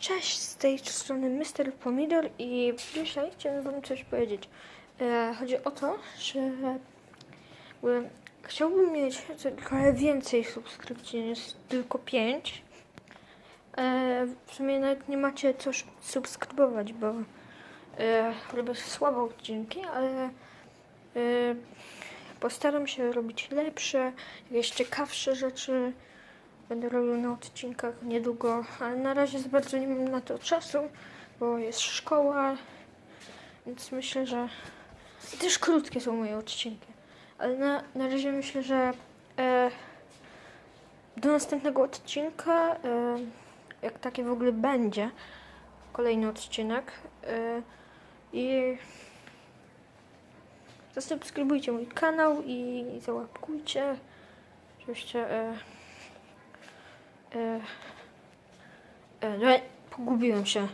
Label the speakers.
Speaker 1: Cześć, z tej strony Mr. Pomidor i dzisiaj chciałem wam coś powiedzieć. E, chodzi o to, że jakby chciałbym mieć trochę więcej subskrypcji niż tylko 5. E, w sumie nawet nie macie co subskrybować, bo e, robię słabe odcinki, ale e, postaram się robić lepsze, jakieś ciekawsze rzeczy. Będę robił na odcinkach niedługo, ale na razie za bardzo nie mam na to czasu, bo jest szkoła, więc myślę, że i też krótkie są moje odcinki. Ale na, na razie myślę, że e, do następnego odcinka, e, jak takie w ogóle będzie, kolejny odcinek e, i zasubskrybujcie mój kanał i załapkujcie, żebyście e, e, e, no, pogubiłem się.